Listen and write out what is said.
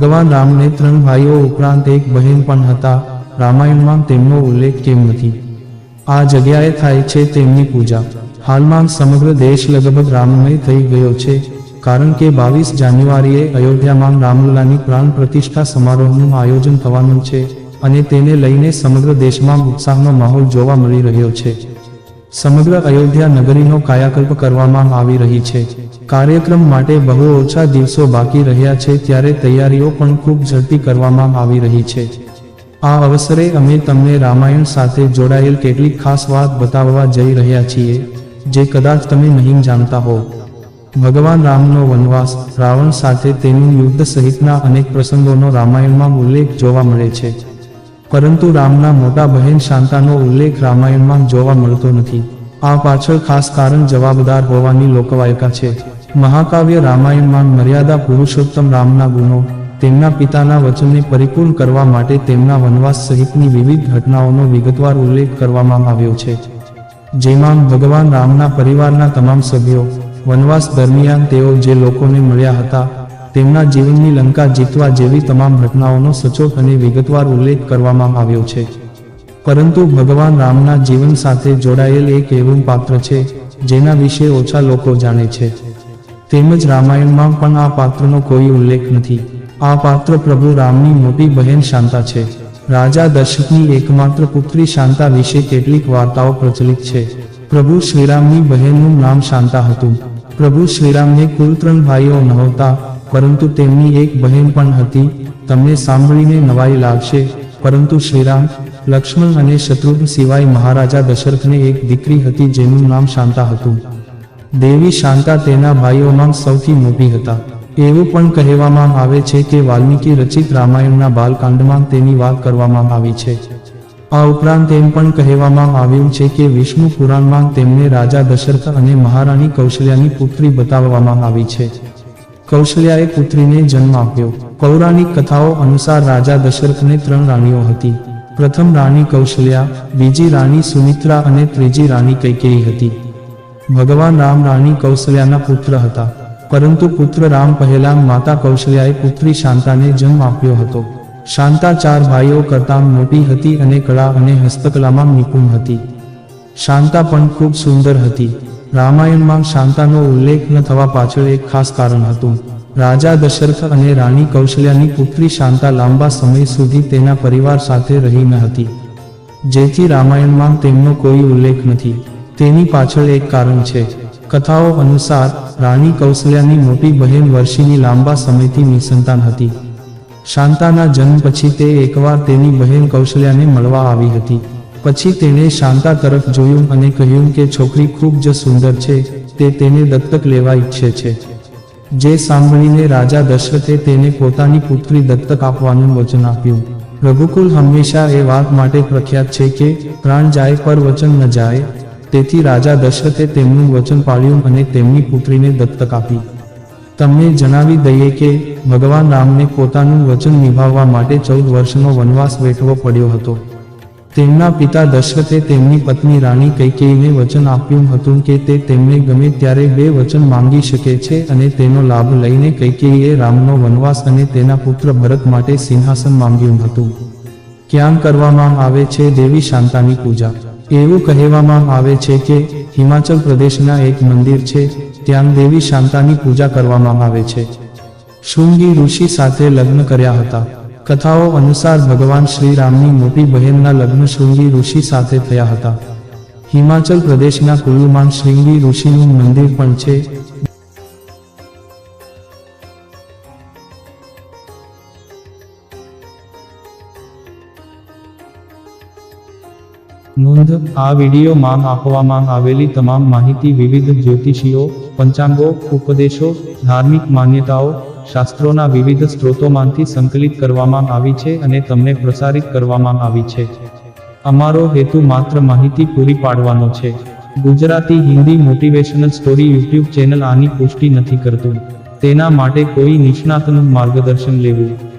ભગવાન રામને ત્રણ ભાઈઓ ઉપરાંત એક બહેન પણ હતા. રામાયણમાં તેમનો ઉલ્લેખ કેમ નથી? આ જગ્યાએ થાય છે તેમની પૂજા. હાલમાં સમગ્ર દેશ લગભગ રામમય થઈ ગયો છે. કારણ કે બાવીસ જાન્યુઆરીએ અયોધ્યામાં રામલલાની પ્રાણ પ્રતિષ્ઠા સમારોહનું આયોજન થવાનું છે અને તેને લઈને સમગ્ર દેશમાં ઉત્સાહનો માહોલ જોવા મળી રહ્યો છે. સમગ્ર અયોધ્યા નગરીનો કાયાકલ્પ કરવામાં આવી રહી છે. કાર્યક્રમ માટે બહુ ઓછા દિવસો બાકી રહ્યા છે ત્યારે તૈયારીઓ પણ ખૂબ ઝડપી કરવામાં આવી રહી છે. આ અવસરે અમે તમને રામાયણ સાથે જોડાયેલ કેટલીક ખાસ વાત બતાવવા જઈ રહ્યા છીએ, જે કદાચ તમે નહીં જાણતા હો. ભગવાન રામનો વનવાસ, રાવણ સાથે તેનું યુદ્ધ સહિતના અનેક પ્રસંગોનો રામાયણમાં ઉલ્લેખ જોવા મળે છે. પરંતુ રામના મોટા બહેન શાંતાનો ઉલ્લેખ રામાયણમાં જોવા મળતો નથી. આ પાછળ ખાસ કારણ જવાબદાર હોવાની લોકવાયકા છે. મહાકાવ્ય રામાયણમાં મર્યાદા પુરુષોત્તમ રામના ગુણો, તેમના પિતાના વચનને પરિપૂર્ણ કરવા માટે તેમના વનવાસ સહિતની વિવિધ ઘટનાઓનો વિગતવાર ઉલ્લેખ કરવામાં આવ્યો છે. જેમાં ભગવાન રામના પરિવારના તમામ સભ્યો, વનવાસ દરમિયાન તેઓ જે લોકોને મળ્યા હતા તેમના જીવનની લંકા જીતવા જેવી તમામ ઘટનાઓનો સચોટ અને વિગતવાર ઉલ્લેખ કરવામાં આવ્યો છે. પરંતુ ભગવાન રામના જીવન સાથે જોડાયેલ એક એવું પાત્ર છે, જેના વિશે ઓછા લોકો જાણે છે. તેમજ રામાયણમાં પણ આ પાત્રનો કોઈ ઉલ્લેખ નથી. આ પાત્ર પ્રભુ રામની મોટી બહેન શાંતા છે. રાજા દશરથની એકમાત્ર પુત્રી શાંતા વિશે કેટલીક વાર્તાઓ પ્રચલિત છે. પ્રભુ શ્રીરામની બહેનનું નામ શાંતા હતું. પ્રભુ શ્રીરામને કુલ ત્રણ ભાઈઓ નહોતા પરંતુ તેમની એક બહેન પણ હતી. તમને સાંભળીને નવાઈ લાગશે. પરંતુ શ્રીરામ, લક્ષ્મણ અને શત્રુઘ્ન સિવાય મહારાજા દશરથને એક દીકરી હતી જેનું નામ શાંતા હતું. દેવી શાંતા તેના ભાઈઓમાં સૌથી મોટી હતા. એવું પણ કહેવામાં આવે છે કે વાલ્મીકી રચિત રામાયણના બાલકાંડમાં તેની વાત કરવામાં આવી છે. આ ઉપરાંત એમ પણ કહેવામાં આવ્યું છે કે વિષ્ણુ પુરાણમાં તેમને રાજા દશરથ અને મહારાણી કૌશલ્યાની પુત્રી બતાવવામાં આવી છે. કૌશલ્યાએ પુત્રીને જન્મ આપ્યો. પૌરાણિક કથાઓ અનુસાર રાજા દશરથને ત્રણ રાણીઓ હતી. પ્રથમ રાણી કૌશલ્યા, બીજી રાણી સુમિત્રા અને ત્રીજી રાણી કૈકેયી હતી. ભગવાન રામ રાણી કૌશલ્યાના પુત્ર હતા. પરંતુ પુત્ર રામ પહેલા માતા કૌશલ્યાએ પુત્રી શાંતાને જન્મ આપ્યો હતો. શાંતા ચાર ભાઈઓ કરતાં મોટી હતી અને કળા અને હસ્તકલામાં નિપુણ હતી. શાંતા પણ ખૂબ સુંદર હતી. રામાયણમાં શાંતાનો ઉલ્લેખ ન થવા પાછળ એક ખાસ કારણ હતું. રાજા દશરથ અને રાણી કૌશલ્યાની પુત્રી શાંતા લાંબા સમય સુધી તેના પરિવાર સાથે રહી ન હતી. જેથી રામાયણમાં તેમનો કોઈ ઉલ્લેખ નથી. તેની પાછળ એક કારણ છે. કથાઓ અનુસાર રાણી કૌશલ્યાની મોટી બહેન વર્ષીની લાંબા સમયથી નિસંતાન હતી. શાંતાના જન્મ પછી તે એકવાર તેની બહેન કૌશલ્યાને મળવા આવી હતી. પછી તેણે શાંતા તરફ જોયું અને કહ્યું કે છોકરી ખૂબ જ સુંદર છે, તે તેને દત્તક લેવા ઈચ્છે છે. જે સાંભળીને રાજા દશરથે તેને પોતાની પુત્રી દત્તક આપવાનું વચન આપ્યું. રઘુકુલ હંમેશા એ વાત માટે પ્રખ્યાત છે કે, પ્રાણ જાય પર વચન ન જાય. તેથી રાજા દશરથે તેમનું વચન પાળ્યું અને તેમની પુત્રીને દત્તક આપી. તમને જણાવી દઈએ કે, ભગવાન રામને પોતાનું વચન નિભાવવા માટે ચૌદ વર્ષનો વનવાસ વેઠવો પડ્યો હતો. તેમના પિતા દશરથે તેમની પત્ની રાણી કૈકેયીને વચન આપ્યું હતું કે તે તેમને ગમે ત્યારે બે વચન માંગી શકે છે અને તેનો લાભ લઈને કૈકેયીએ રામનો વનવાસ અને તેના પુત્ર ભરત માટે સિંહાસન માંગ્યું હતું. ક્યાં કરવામાં આવે છે દેવી શાંતાની પૂજા? એવું કહેવામાં આવે છે કે હિમાચલ પ્રદેશના એક મંદિર છે, ત્યાં દેવી શાંતાની પૂજા કરવામાં આવે છે. શૃંગી ઋષિ સાથે લગ્ન કર્યા હતા. કથાઓ અનુસાર ભગવાન શ્રી રામની મોટી બહેનના લગ્ન શૃંગી ઋષિ સાથે થયા હતા. હિમાચલ પ્રદેશના કુલ્લુમાં શૃંગી ઋષિનું મંદિર પણ છે. નોંધ, આ વિડીયોમાં આપવામાં આવેલી તમામ માહિતી વિવિધ જ્યોતિષીઓ, પંચાંગો, ઉપદેશો, ધાર્મિક માન્યતાઓ શાસ્ત્રોના વિવિધ સ્ત્રોતોમાંથી સંકલિત કરવામાં આવી છે અને તમને પ્રસારિત કરવામાં આવી છે. અમારો હેતુ માત્ર માહિતી પૂરી પાડવાનો છે. Gujarati Hindi motivational story YouTube channel આની પુષ્ટિ નથી કરતું. તેના માટે કોઈ નિષ્ણાતનું માર્ગદર્શન લેવું.